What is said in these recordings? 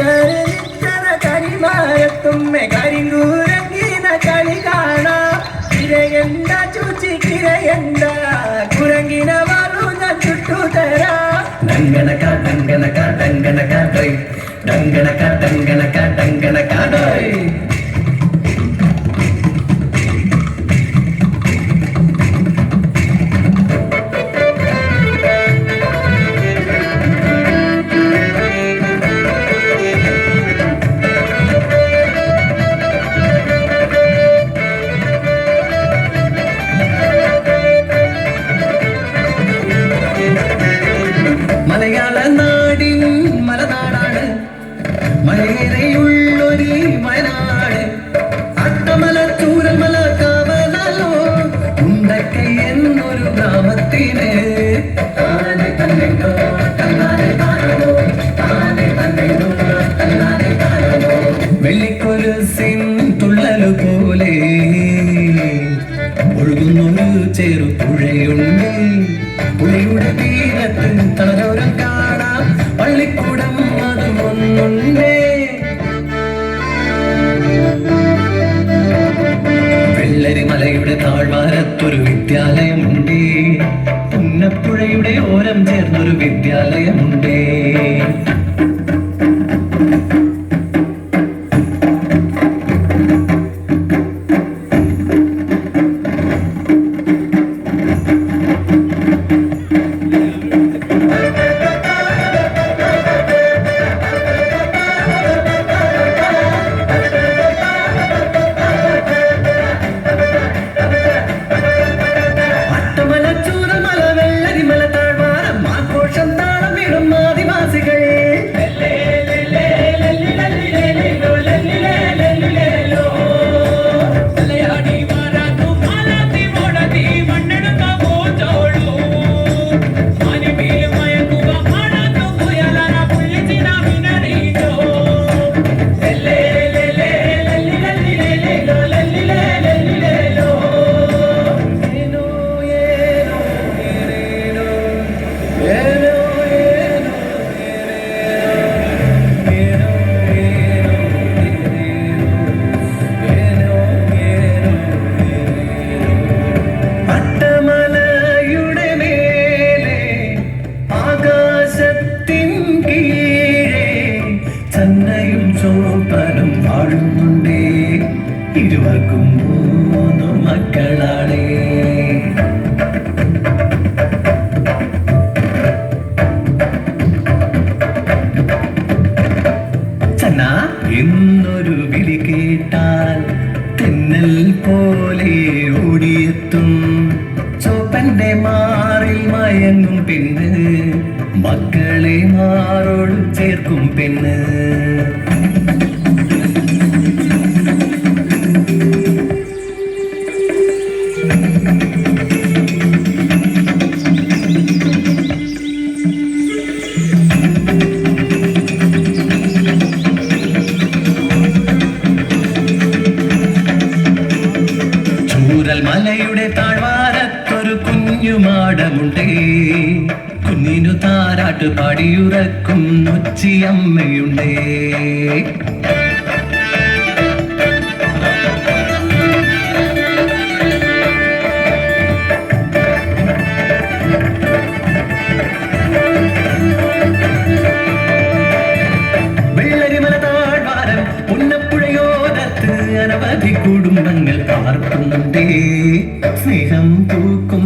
കരിത്തന കരിമാരത്തുമ്മെ കരിങ്കൂരങ്ങീന കളി കാണാ കിരയെണ്ട ചൂച്ചി കിരയെണ്ട കുരങ്ങിന വാലു ഞാൻ ചുട്ടു തരാ ഡങ്കണക്ക ഡങ്കണക്ക ഡങ്കണക്ക ഡങ്കണക്ക ഡങ്കണക്ക ഡങ്കണക്ക ഡങ്കണക്ക മലയുടെ താഴ്വാരത്തൊരു കുഞ്ഞുമാടമുണ്ട് കുഞ്ഞിനു താരാട്ട് പടിയുറക്കും നൊച്ചിയമ്മയുണ്ടേ കുടുംബങ്ങൾ പാർക്കുന്നുണ്ടേ സ്നേഹം തൂക്കും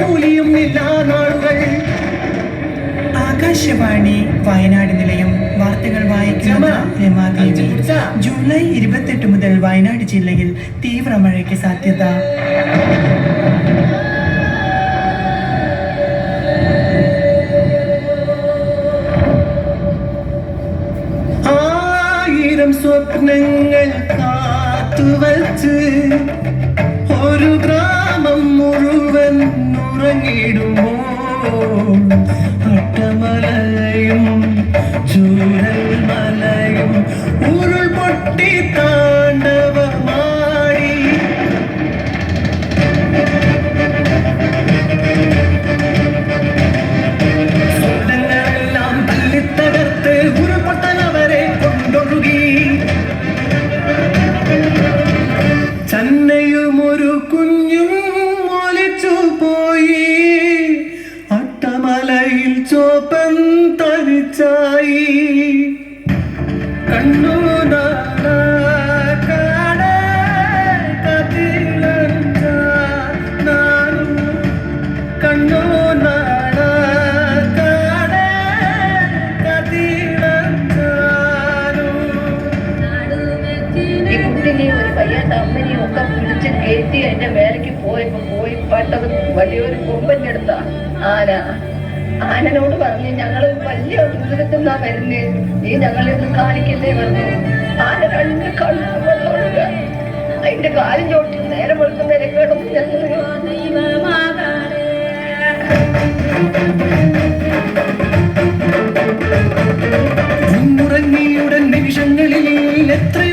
കൂലിയും എല്ലാ നാളുകൾ. ആകാശവാണി വയനാട് നിലയം വാർത്തകൾ വായിക്കുന്നത് ജൂലൈ ഇരുപത്തെട്ട് മുതൽ വയനാട് ജില്ലയിൽ തീവ്ര മഴയ്ക്ക് സാധ്യത. ആയിരം സ്വപ്നങ്ങൾ കാത്തുവച്ച് ഒരു ഗ്രാമം മുഴുവൻ ഉറങ്ങിടുമോ? അട്ടമലയും ചൂരൽ മലയും ഉരുൾ പൊട്ടി താണ്ഡവമാടി. സ്വപ്നങ്ങളെല്ലാം തല്ലിത്തകർത്ത് ഉരുൾപൊട്ടൽ ചന്നയും ഒരു കുഞ്ഞും അട്ടമലയിൽ ചോപ്പൻ തനിച്ചായി ആനനോട് പറഞ്ഞു ഞങ്ങൾ വലിയ ദൂരത്തു നിന്നാ വരുന്നേ. നീ ഞങ്ങളെ കാണിക്കല്ലേ? പറഞ്ഞു. ആന രണ്ട് കണ്ണു അതിന്റെ കാലും ചോട്ടി നേരെ വെളുത്ത ഞങ്ങൾ ഉറങ്ങിയുടൻ നിമിഷങ്ങളിൽ എത്രയോ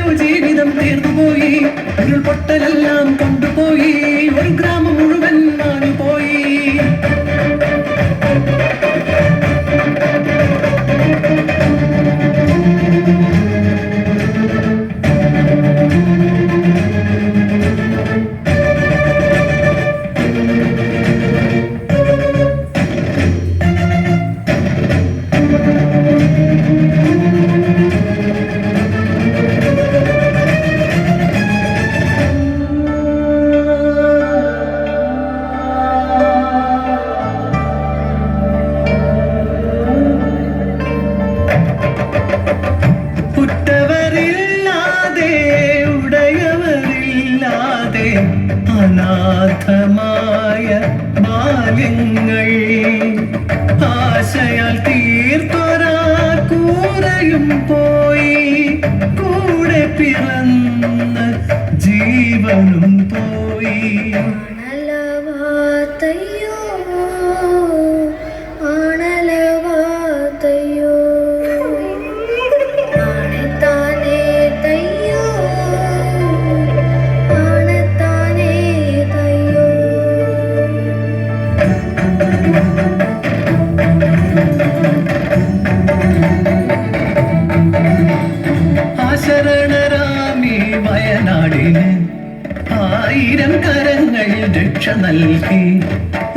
ആയിരം കരങ്ങൾ രക്ഷ നൽകി.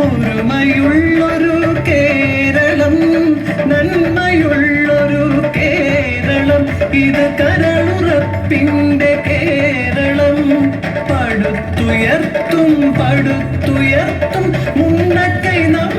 ഒരുമയുള്ളൊരു കേരളം നന്മയുള്ളൊരു കേരളം. ഇത് കരളുറപ്പിന്റെ കേരളം. പടുത്തുയർത്തും പടുത്തുയർത്തും മുന്നക്കൈ പടുത്തുയർത്തും